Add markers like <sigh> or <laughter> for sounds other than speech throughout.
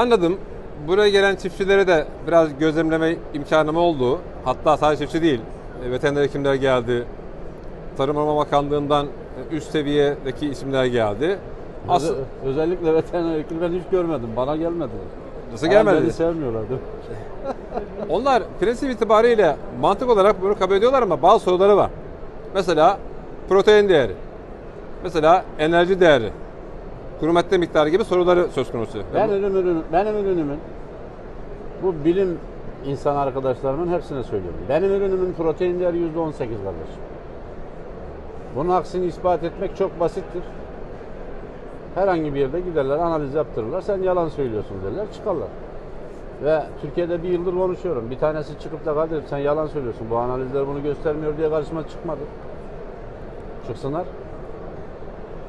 anladım. Buraya gelen çiftçilere de biraz gözlemleme imkanım oldu. Hatta sadece çiftçi değil, e, veteriner hekimler geldi. Tarım Orman Bakanlığı'ndan e, üst seviyedeki isimler geldi. Asıl Öze- özellikle veteriner hekim ben hiç görmedim. Bana gelmedi. nasıl gelmedi? Beni sevmiyorlar değil <laughs> mi? Onlar prensip itibariyle mantık olarak bunu kabul ediyorlar ama bazı soruları var. Mesela protein değeri. Mesela enerji değeri. Kuru madde miktarı gibi soruları söz konusu. Ben ürün, ürün, benim ürünümün bu bilim insan arkadaşlarımın hepsine söylüyorum. Benim ürünümün protein değeri yüzde on sekiz kardeşim. Bunun aksini ispat etmek çok basittir. Herhangi bir yerde giderler, analiz yaptırırlar. Sen yalan söylüyorsun derler, çıkarlar. Ve Türkiye'de bir yıldır konuşuyorum. Bir tanesi çıkıp da kardeşim sen yalan söylüyorsun. Bu analizler bunu göstermiyor diye karşıma çıkmadı. Çıksınlar.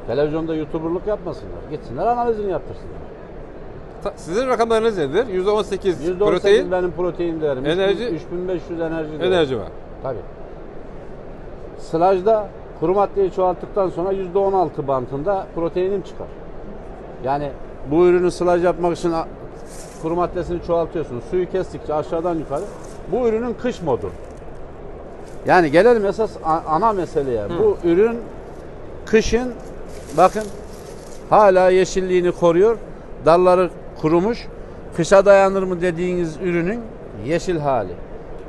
Televizyonda youtuberluk yapmasınlar. Gitsinler analizini yaptırsınlar. Ta- Sizin rakamlarınız nedir? %18 %18 protein, benim protein değerim. Enerji- 3500 enerji değerim. enerji var. Tabii. Slajda kuru maddeyi çoğalttıktan sonra %16 bantında proteinim çıkar. Yani bu ürünü slaj yapmak için a- kuru maddesini çoğaltıyorsunuz. Suyu kestikçe aşağıdan yukarı. Bu ürünün kış modu. Yani gelelim esas a- ana meseleye. Bu ürün kışın bakın hala yeşilliğini koruyor. Dalları kurumuş. Kışa dayanır mı dediğiniz ürünün yeşil hali.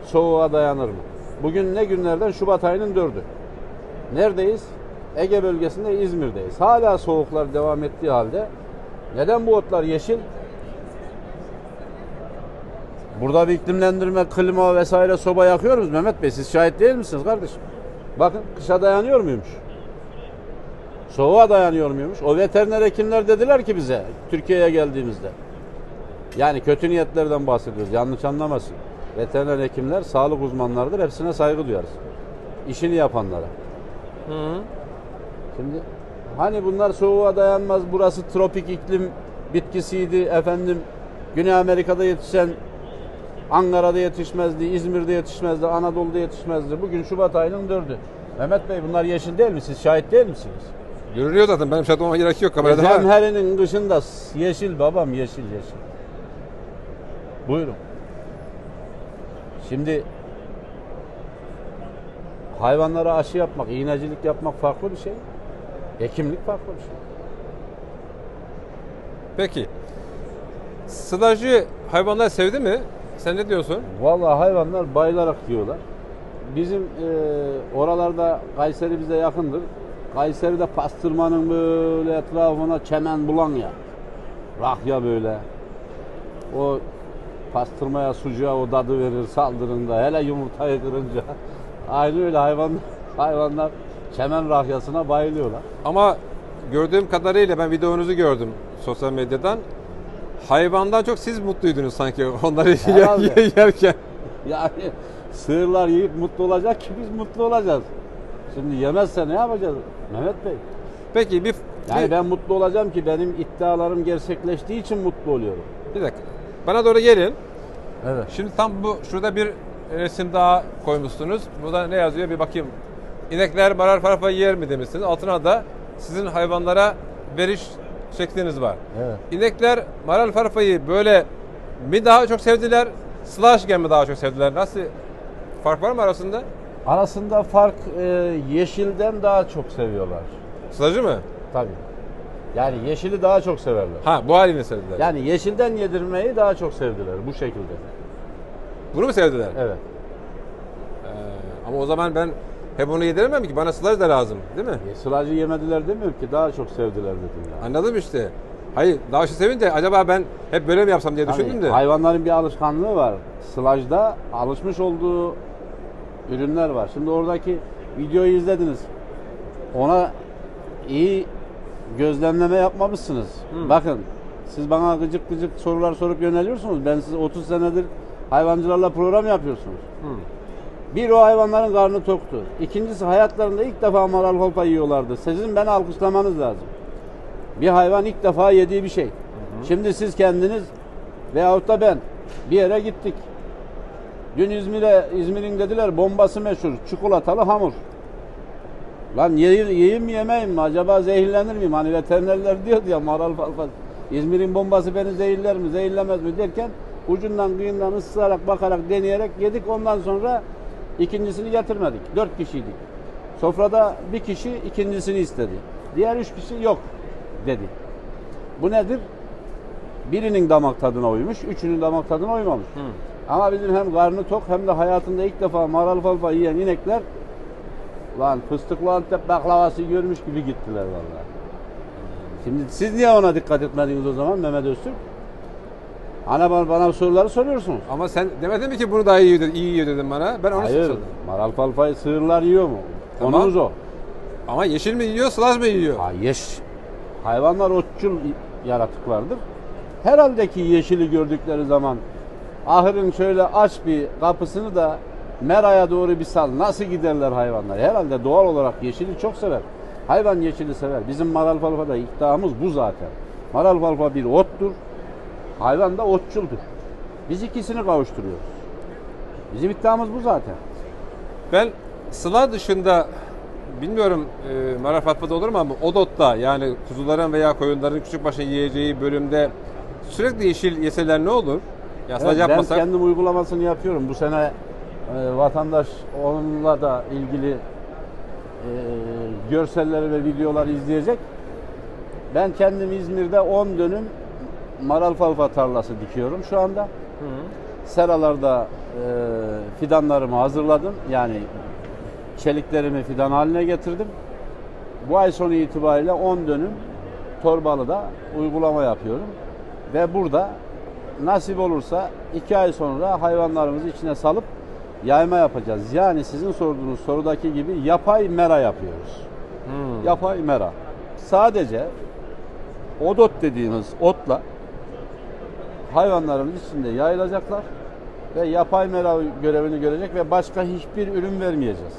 Soğuğa dayanır mı? Bugün ne günlerden? Şubat ayının dördü. Neredeyiz? Ege bölgesinde İzmir'deyiz. Hala soğuklar devam ettiği halde neden bu otlar yeşil? Burada bir iklimlendirme, klima vesaire soba yakıyoruz Mehmet Bey. Siz şahit değil misiniz kardeşim? Bakın kışa dayanıyor muymuş? Soğuğa dayanıyor muymuş? O veteriner hekimler dediler ki bize Türkiye'ye geldiğimizde. Yani kötü niyetlerden bahsediyoruz. Yanlış anlamasın. Veteriner hekimler sağlık uzmanlarıdır. Hepsine saygı duyarız. İşini yapanlara. Şimdi hani bunlar soğuğa dayanmaz. Burası tropik iklim bitkisiydi. Efendim Güney Amerika'da yetişen Ankara'da yetişmezdi, İzmir'de yetişmezdi, Anadolu'da yetişmezdi. Bugün Şubat ayının dördü. Mehmet Bey bunlar yeşil değil mi? Siz şahit değil misiniz? Görünüyor zaten. Benim şahit olmama gerek yok. Kamerada var. Zemherinin kışında yeşil babam yeşil yeşil. Buyurun. Şimdi hayvanlara aşı yapmak, iğnecilik yapmak farklı bir şey. Hekimlik farklı bir şey. Peki. Sılajı hayvanlar sevdi mi? Sen ne diyorsun? Vallahi hayvanlar bayılarak yiyorlar. Bizim e, oralarda Kayseri bize yakındır. Kayseri'de pastırmanın böyle etrafına çemen bulan ya. Rahya böyle. O pastırmaya sucuğa o tadı verir saldırında. Hele yumurtayı kırınca. <laughs> Aynı öyle hayvan, hayvanlar çemen rahyasına bayılıyorlar. Ama gördüğüm kadarıyla ben videonuzu gördüm sosyal medyadan. Hayvandan çok siz mutluydunuz sanki onları <laughs> yer- yerken. Yani sığırlar yiyip mutlu olacak ki biz mutlu olacağız. Şimdi yemezse ne yapacağız Mehmet Bey? Peki bir, Yani bir, ben mutlu olacağım ki benim iddialarım gerçekleştiği için mutlu oluyorum. bir dakika. Bana doğru gelin. Evet. Şimdi tam bu şurada bir resim daha koymuşsunuz. Burada ne yazıyor bir bakayım. İnekler marar farfa yer mi demişsiniz. Altına da sizin hayvanlara veriş şekliniz var. Evet. İnekler maral farfayı böyle mi daha çok sevdiler, slashgen mi daha çok sevdiler? Nasıl fark var mı arasında? Arasında fark e, yeşilden daha çok seviyorlar. Slajı mı? Tabii. Yani yeşili daha çok severler. Ha bu halini sevdiler. Yani yeşilden yedirmeyi daha çok sevdiler bu şekilde. Bunu mu sevdiler? Evet. Ee, ama o zaman ben hep onu yediremem ki. Bana slaj da lazım değil mi? E, Sılacı yemediler demiyorum ki daha çok sevdiler dedim ya. Anladım işte. Hayır daha şey sevince acaba ben hep böyle mi yapsam diye düşündüm de. hayvanların bir alışkanlığı var. Sılajda alışmış olduğu ürünler var. Şimdi oradaki videoyu izlediniz. Ona iyi gözlemleme yapmamışsınız. Bakın siz bana gıcık gıcık sorular sorup yöneliyorsunuz. Ben size 30 senedir hayvancılarla program yapıyorsunuz. Bir o hayvanların karnı toktu. İkincisi hayatlarında ilk defa maral kolpa yiyorlardı. Sizin beni alkışlamanız lazım. Bir hayvan ilk defa yediği bir şey. Şimdi siz kendiniz veyahut da ben bir yere gittik. Dün İzmir'e İzmir'in dediler bombası meşhur. Çikolatalı hamur. Lan yiyeyim, yiyeyim mi yemeyim mi? Acaba zehirlenir miyim? Hani veterinerler diyor ya maral falfaz. İzmir'in bombası beni zehirler mi, zehirlemez mi derken ucundan kıyından ısırarak bakarak deneyerek yedik. Ondan sonra ikincisini getirmedik. Dört kişiydik. Sofrada bir kişi ikincisini istedi. Diğer üç kişi yok dedi. Bu nedir? Birinin damak tadına uymuş, üçünün damak tadına uymamış. Ama bizim hem karnı tok hem de hayatında ilk defa maral falfa yiyen inekler lan fıstıklı Antep baklavası görmüş gibi gittiler vallahi. Şimdi siz niye ona dikkat etmediniz o zaman Mehmet Öztürk? Hani bana, bana soruları soruyorsunuz. Ama sen demedin mi ki bunu daha iyi yiyor, iyi yiyor dedin bana. Ben onu Hayır, sordum. maral falfayı sığırlar yiyor mu? Tamam. Konumuz o. Ama yeşil mi yiyor, sılaz mı yiyor? Ha, yeş, hayvanlar otçul yaratıklardır. Herhalde ki yeşili gördükleri zaman ahırın şöyle aç bir kapısını da meraya doğru bir sal. Nasıl giderler hayvanlar? Herhalde doğal olarak yeşili çok sever. Hayvan yeşili sever. Bizim maral falfada iddiamız bu zaten. Maral falfa bir ottur. Hayvan da otçuldur. Biz ikisini kavuşturuyoruz. Bizim iddiamız bu zaten. Ben sıla dışında bilmiyorum e, Mara Fatma'da olur mu ama Odot'ta yani kuzuların veya koyunların küçük başına yiyeceği bölümde sürekli yeşil yeseler ne olur? Ya sıla Evet, ben yapmasak kendim uygulamasını yapıyorum. Bu sene e, vatandaş onunla da ilgili e, görselleri ve videoları izleyecek. Ben kendim İzmir'de 10 dönüm maral falfa tarlası dikiyorum şu anda. Seralarda e, fidanlarımı hazırladım. Yani çeliklerimi fidan haline getirdim. Bu ay sonu itibariyle 10 dönüm Torbalı'da uygulama yapıyorum. Ve burada nasip olursa 2 ay sonra hayvanlarımızı içine salıp yayma yapacağız. Yani sizin sorduğunuz sorudaki gibi yapay mera yapıyoruz. Hmm. Yapay mera. Sadece odot dediğimiz otla hayvanlarımız içinde yayılacaklar ve yapay mera görevini görecek ve başka hiçbir ürün vermeyeceğiz.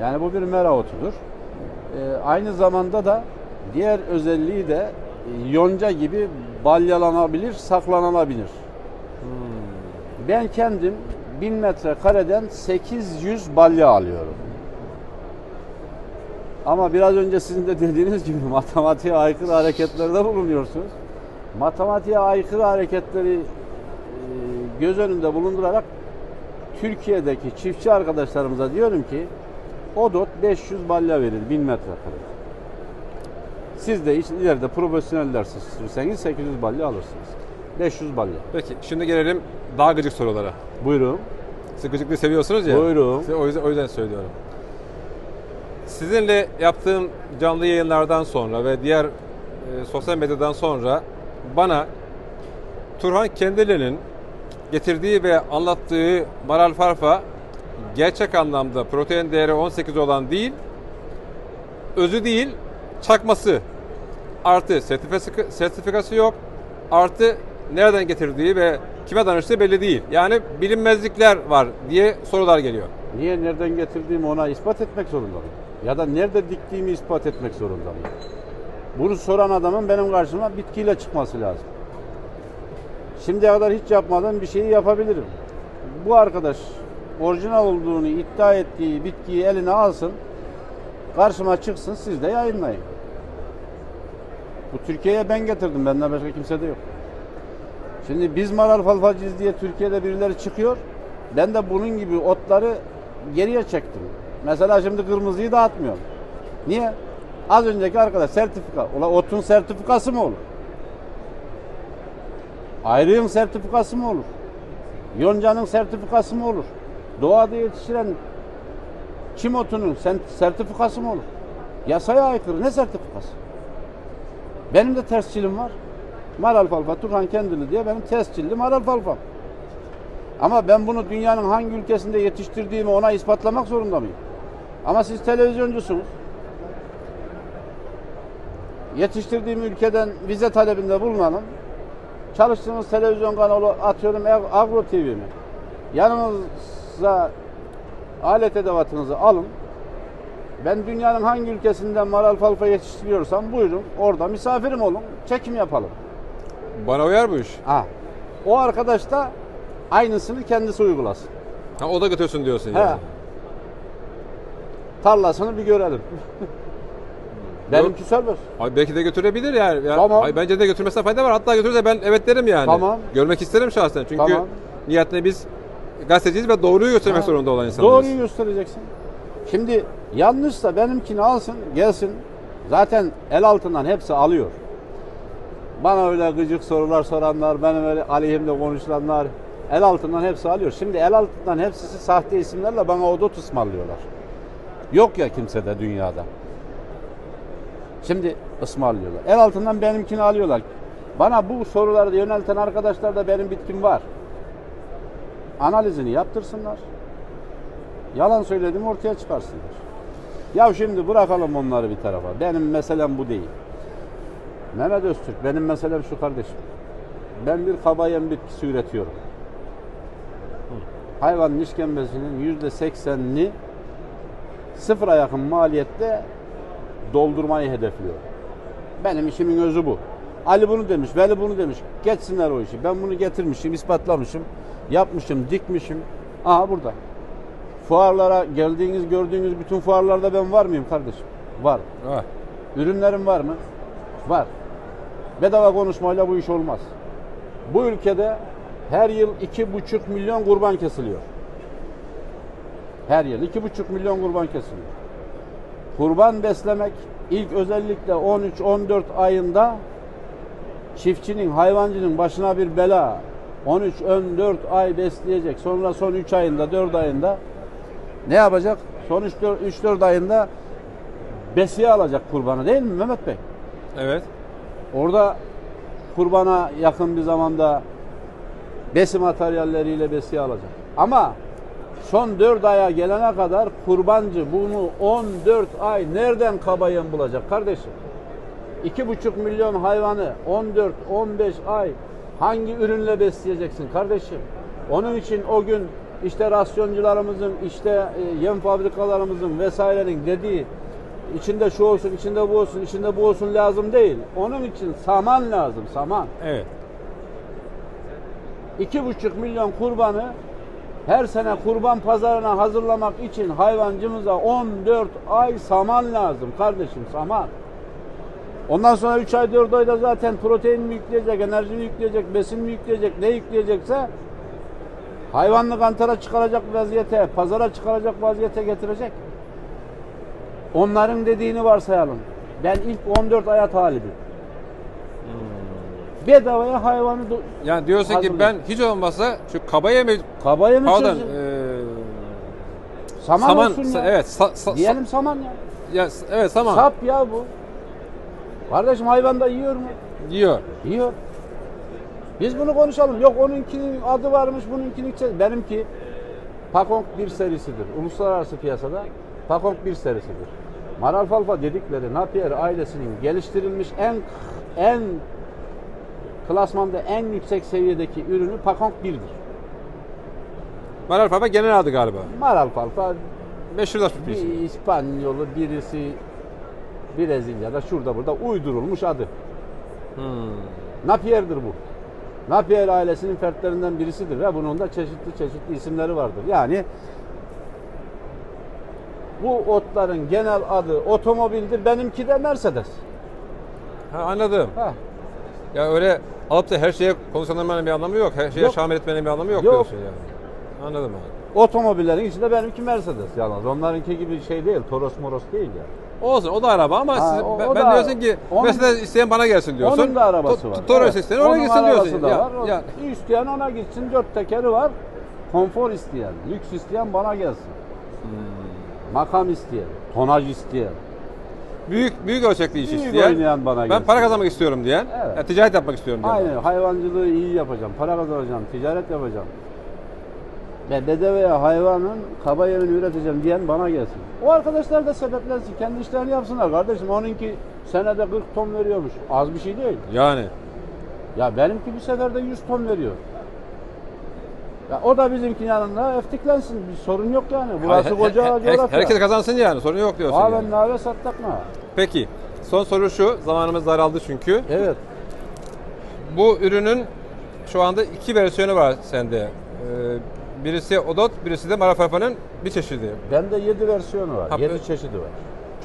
Yani bu bir mera otudur. Ee, aynı zamanda da diğer özelliği de yonca gibi balyalanabilir, saklanabilir. Ben kendim 1000 metrekareden 800 balya alıyorum. Ama biraz önce sizin de dediğiniz gibi <laughs> matematiğe aykırı hareketlerde bulunuyorsunuz. Matematiğe aykırı hareketleri e, göz önünde bulundurarak Türkiye'deki çiftçi arkadaşlarımıza diyorum ki Odot 500 balya verir 1000 metrekare. Siz de iş- ileride profesyoneller sürseniz 800 balya alırsınız. 500 balya. Peki şimdi gelelim daha gıcık sorulara. Buyurun. Siz gıcıklığı seviyorsunuz ya. Buyurun. Size O yüzden, o yüzden söylüyorum. Sizinle yaptığım canlı yayınlardan sonra ve diğer e, sosyal medyadan sonra bana Turhan Kendili'nin getirdiği ve anlattığı maral farfa gerçek anlamda protein değeri 18 olan değil, özü değil, çakması. Artı sertifikası, yok. Artı nereden getirdiği ve kime danıştığı belli değil. Yani bilinmezlikler var diye sorular geliyor. Niye nereden getirdiğimi ona ispat etmek zorundayım. Ya da nerede diktiğimi ispat etmek zorundayım. Bunu soran adamın benim karşıma bitkiyle çıkması lazım. Şimdiye kadar hiç yapmadığım bir şeyi yapabilirim. Bu arkadaş orijinal olduğunu iddia ettiği bitkiyi eline alsın, karşıma çıksın, siz de yayınlayın. Bu Türkiye'ye ben getirdim, benden başka kimse de yok. Şimdi biz maral falfacıyız diye Türkiye'de birileri çıkıyor. Ben de bunun gibi otları geriye çektim. Mesela şimdi kırmızıyı dağıtmıyorum. Niye? Az önceki arkadaş sertifika. Ulan otun sertifikası mı olur? Ayrığın sertifikası mı olur? Yoncanın sertifikası mı olur? Doğada yetiştiren çim otunun sen- sertifikası mı olur? Yasaya aykırı ne sertifikası? Benim de tescilim var. Maral falfa Turhan Kendili diye benim tescilli maral falfam. Ama ben bunu dünyanın hangi ülkesinde yetiştirdiğimi ona ispatlamak zorunda mıyım? Ama siz televizyoncusunuz. Yetiştirdiğim ülkeden vize talebinde bulunalım. Çalıştığınız televizyon kanalı atıyorum Ag- Agro TV mi? Yanınıza alet edevatınızı alın. Ben dünyanın hangi ülkesinden maral falfa yetiştiriyorsam buyurun orada misafirim olun. Çekim yapalım. Bana uyar bu iş. Ha. O arkadaş da aynısını kendisi uygulasın. Ha, o da götürsün diyorsun He. yani. Tarlasını bir görelim. <laughs> Benimki serbest. Ay belki de götürebilir yani. Ya, Tamam. ay bence de götürmesine fayda var. Hatta götürürse ben evet derim yani. Tamam. Görmek isterim şahsen. Çünkü Tamam. niyetinde biz gazeteciyiz ve doğruyu göstermek Ha. zorunda olan insanlarız. Doğruyu göstereceksin. Şimdi yanlışsa benimkini alsın, gelsin. Zaten el altından hepsi alıyor. Bana öyle gıcık sorular soranlar, benim öyle aleyhimde konuşulanlar el altından hepsi alıyor. Şimdi el altından hepsi sahte isimlerle bana odot ısmarlıyorlar. Yok ya kimsede dünyada. Şimdi ısmarlıyorlar. El altından benimkini alıyorlar. Bana bu soruları yönelten arkadaşlar da benim bitkim var. Analizini yaptırsınlar. Yalan söylediğimi ortaya çıkarsınlar. Ya şimdi bırakalım onları bir tarafa. Benim meselem bu değil. Mehmet Öztürk benim meselem şu kardeşim. Ben bir kabayen bitkisi üretiyorum. Hayvanın işkembesinin yüzde seksenini sıfıra yakın maliyette doldurmayı hedefliyorum. Benim işimin özü bu. Ali bunu demiş, Veli bunu demiş. Geçsinler o işi. Ben bunu getirmişim, ispatlamışım, yapmışım, dikmişim. Aha burada. Fuarlara geldiğiniz, gördüğünüz bütün fuarlarda ben var mıyım kardeşim? Var. Ah, Ürünlerim var mı? Var. Bedava konuşmayla bu iş olmaz. Bu ülkede her yıl iki buçuk milyon kurban kesiliyor. Her yıl iki buçuk milyon kurban kesiliyor. Kurban beslemek ilk özellikle 13-14 ayında çiftçinin, hayvancının başına bir bela. 13-14 ay besleyecek. Sonra son 3 ayında, 4 ayında ne yapacak? Son 3-4 ayında besiye alacak kurbanı değil mi Mehmet Bey? evet. Orada kurbana yakın bir zamanda besi materyalleriyle besiye alacak. Ama son 4 aya gelene kadar kurbancı bunu 14 ay nereden kabayen bulacak kardeşim? 2,5 milyon hayvanı 14-15 ay hangi ürünle besleyeceksin kardeşim? Onun için o gün işte rasyoncularımızın, işte e, yem fabrikalarımızın vesairenin dediği içinde şu olsun, içinde bu olsun, içinde bu olsun lazım değil. Onun için saman lazım, saman. Evet. 2,5 milyon kurbanı her sene kurban pazarına hazırlamak için hayvancımıza 14 ay saman lazım kardeşim saman. Ondan sonra 3 ay 4 ayda zaten protein mi yükleyecek, enerji mi yükleyecek, besin mi yükleyecek, ne yükleyecekse hayvanlık antara çıkaracak vaziyete, pazara çıkaracak vaziyete getirecek. Onların dediğini varsayalım. Ben ilk 14 aya talibim. Bedavaya hayvanı Yani diyorsun ki Hazırlayın. ben hiç olmazsa şu kabaya mı kabaya mı pardon eee, Saman, saman olsun ya. evet sa, sa- Diyelim saman ya. ya, evet saman Sap ya bu. Kardeşim hayvan da yiyor mu? yiyor. Yiyor. Biz bunu konuşalım. Yok onunkinin adı varmış, bununkinin içe- Benimki Pakong bir serisidir. Uluslararası piyasada Pakong bir serisidir. Maralfalfa dedikleri Napier ailesinin geliştirilmiş en en klasmanda en yüksek seviyedeki ürünü Pakong 1'dir. Maral Papa genel adı galiba. Maralfalfa Meşhurlaşmış bir isim. İspanyolu birisi Brezilya'da şurada burada uydurulmuş adı. Hmm. Napier'dir bu. Napier ailesinin fertlerinden birisidir ve bunun da çeşitli çeşitli isimleri vardır. Yani bu otların genel adı otomobildir. Benimki de Mercedes. Ha, anladım. Ha. Ya öyle alıp da her şeye konuşanların bir anlamı yok. Her şeye Yok. şamil etmenin bir anlamı yok, Yok. diyorsun yani. Anladım abi. Otomobillerin içinde benimki Mercedes yalnız. Onlarınki gibi şey değil. Toros moros değil ya. Olsun o da araba ama Ha, siz, o- ben, o ben da- diyorsun ki onun- mesela isteyen bana gelsin diyorsun. Onun da arabası To- var. Toros Evet. isteyen oraya Onun gitsin arabası diyorsun. Da Ya, var. O- ya, İsteyen ona gitsin. Dört tekeri var. Konfor isteyen, lüks isteyen bana gelsin. Hmm. Makam isteyen, tonaj isteyen. büyük büyük ölçekli iş Büyük isteyen. oynayan bana Ben gelsin. para kazanmak istiyorum diyen. Evet. ya, ticaret yapmak istiyorum diyen. Aynen hayvancılığı iyi yapacağım, para kazanacağım, ticaret yapacağım. Ve bedavaya hayvanın kaba yerini üreteceğim diyen bana gelsin. O arkadaşlar da sebeplensin, kendi işlerini yapsınlar kardeşim. Onunki senede 40 ton veriyormuş. Az bir şey değil. Yani. Ya benimki bir seferde 100 ton veriyor. Ya o da bizimki yanında eftiklensin. Bir sorun yok yani. Burası Her- koca her- her- coğrafya. herkes kazansın yani sorun yok diyorsun. Aa yani. ben nave sattakma. Peki son soru şu zamanımız daraldı çünkü. Evet. Bu ürünün şu anda iki versiyonu var sende. Ee, birisi Odot, birisi de Marafafa'nın bir çeşidi. Bende 7 versiyonu var. Ha, 7 evet. çeşidi var.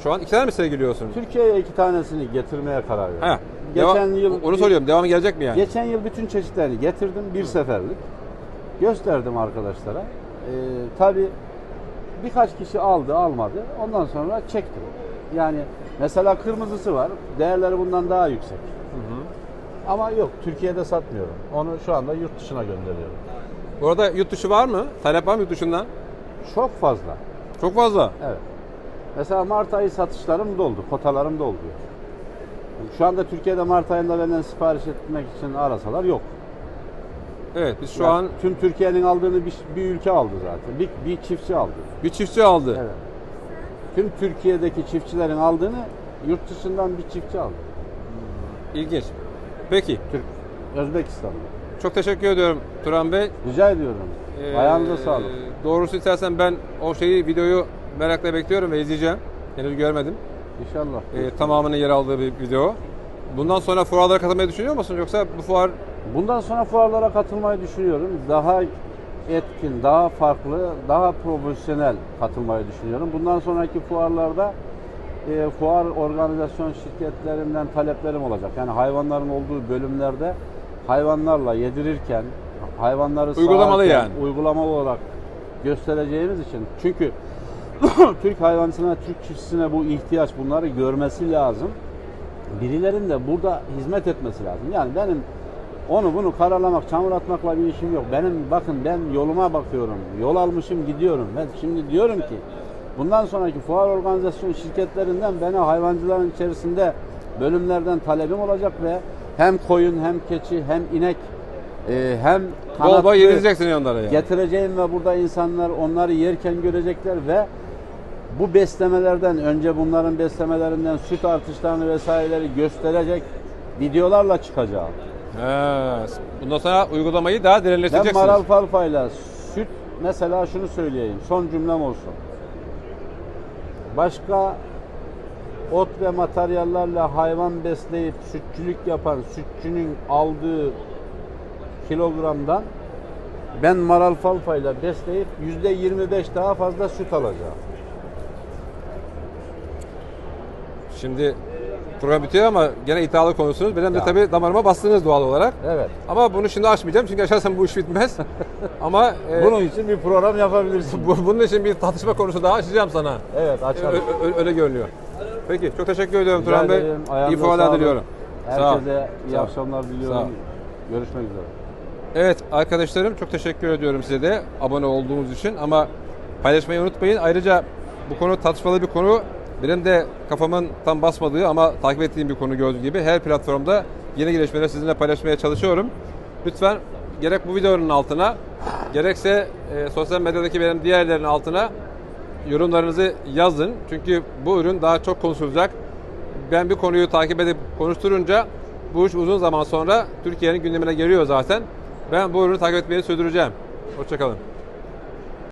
Şu an iki tane mi sergiliyorsunuz? Türkiye'ye iki tanesini getirmeye karar verdim. Geçen Deva- yıl onu soruyorum. Devamı gelecek mi yani? Geçen yıl bütün çeşitlerini getirdim bir seferlik. Gösterdim arkadaşlara. Ee, tabii birkaç kişi aldı, almadı. Ondan sonra çektim. Yani mesela kırmızısı var. Değerleri bundan daha yüksek. Ama yok Türkiye'de satmıyorum. Onu şu anda yurt dışına gönderiyorum. Bu arada yurt dışı var mı? Talep var mı yurt dışından? Çok fazla. Çok fazla. Evet. Mesela Mart ayı satışlarım doldu, kotalarım doldu. Şu anda Türkiye'de Mart ayında benden sipariş etmek için arasalar yok. Evet biz şu Yani an tüm Türkiye'nin aldığını bir, bir ülke aldı zaten. Bir, bir çiftçi aldı. bir çiftçi aldı. Evet. Tüm Türkiye'deki çiftçilerin aldığını yurt dışından bir çiftçi aldı. İlginç. Peki. Türk, Özbekistan'da. Çok teşekkür ediyorum Turan Bey. Rica ediyorum. Ee, Ayağınıza sağlık. Doğrusu istersen ben o şeyi videoyu merakla bekliyorum ve izleyeceğim. Henüz görmedim. İnşallah. Ee, tamamının yer aldığı bir video. Bundan sonra fuarlara katılmayı düşünüyor musun yoksa bu fuar Bundan sonra fuarlara katılmayı düşünüyorum. Daha etkin, daha farklı, daha profesyonel katılmayı düşünüyorum. Bundan sonraki fuarlarda e, fuar organizasyon şirketlerinden taleplerim olacak. Yani hayvanların olduğu bölümlerde hayvanlarla yedirirken, hayvanları Uygulamalı sağarken, yani. uygulamalı olarak göstereceğimiz için. Çünkü <coughs> Türk hayvancısına, Türk çiftçisine bu ihtiyaç bunları görmesi lazım. Birilerinin de burada hizmet etmesi lazım. Yani benim onu bunu karalamak, çamur atmakla bir işim yok. Benim bakın ben yoluma bakıyorum. Yol almışım gidiyorum. Ben şimdi diyorum ki bundan sonraki fuar organizasyon şirketlerinden bana hayvancıların içerisinde bölümlerden talebim olacak ve hem koyun hem keçi hem inek e, hem kanatlı bol yedireceksin onlara yani. getireceğim ve burada insanlar onları yerken görecekler ve bu beslemelerden önce bunların beslemelerinden süt artışlarını vesaireleri gösterecek videolarla çıkacağım. He, bundan sonra uygulamayı daha Ben derinleştireceksiniz. Maral Falfa'yla süt mesela şunu söyleyeyim son cümlem olsun. Başka ot ve materyallerle hayvan besleyip sütçülük yapan sütçünün aldığı kilogramdan ben Maral Falfa'yla besleyip yüzde 25 daha fazla süt alacağım. Şimdi program bitiyor ama gene iddialı konuşsunuz. Benim de Ya. tabii damarıma bastınız doğal olarak. Evet. Ama bunu şimdi açmayacağım çünkü açarsam bu iş bitmez. <laughs> ama e, Bunun için bir program yapabilirsin. bu- bunun için bir tartışma konusu daha açacağım sana. Evet açalım. ö- ö- öyle görünüyor. Peki çok teşekkür ediyorum Turan Bey. İyi fuarlar diliyorum. Herkese iyi akşamlar diliyorum. Görüşmek üzere. Evet arkadaşlarım çok teşekkür ediyorum size de abone olduğunuz için ama paylaşmayı unutmayın. Ayrıca bu konu tartışmalı bir konu. Benim de kafamın tam basmadığı ama takip ettiğim bir konu gördüğünüz gibi her platformda yeni gelişmeleri sizinle paylaşmaya çalışıyorum. Lütfen gerek bu videonun altına gerekse e, sosyal medyadaki benim diğerlerinin altına yorumlarınızı yazın. Çünkü bu ürün daha çok konuşulacak. Ben bir konuyu takip edip konuşturunca bu iş uzun zaman sonra Türkiye'nin gündemine geliyor zaten. Ben bu ürünü takip etmeyi sürdüreceğim. Hoşçakalın.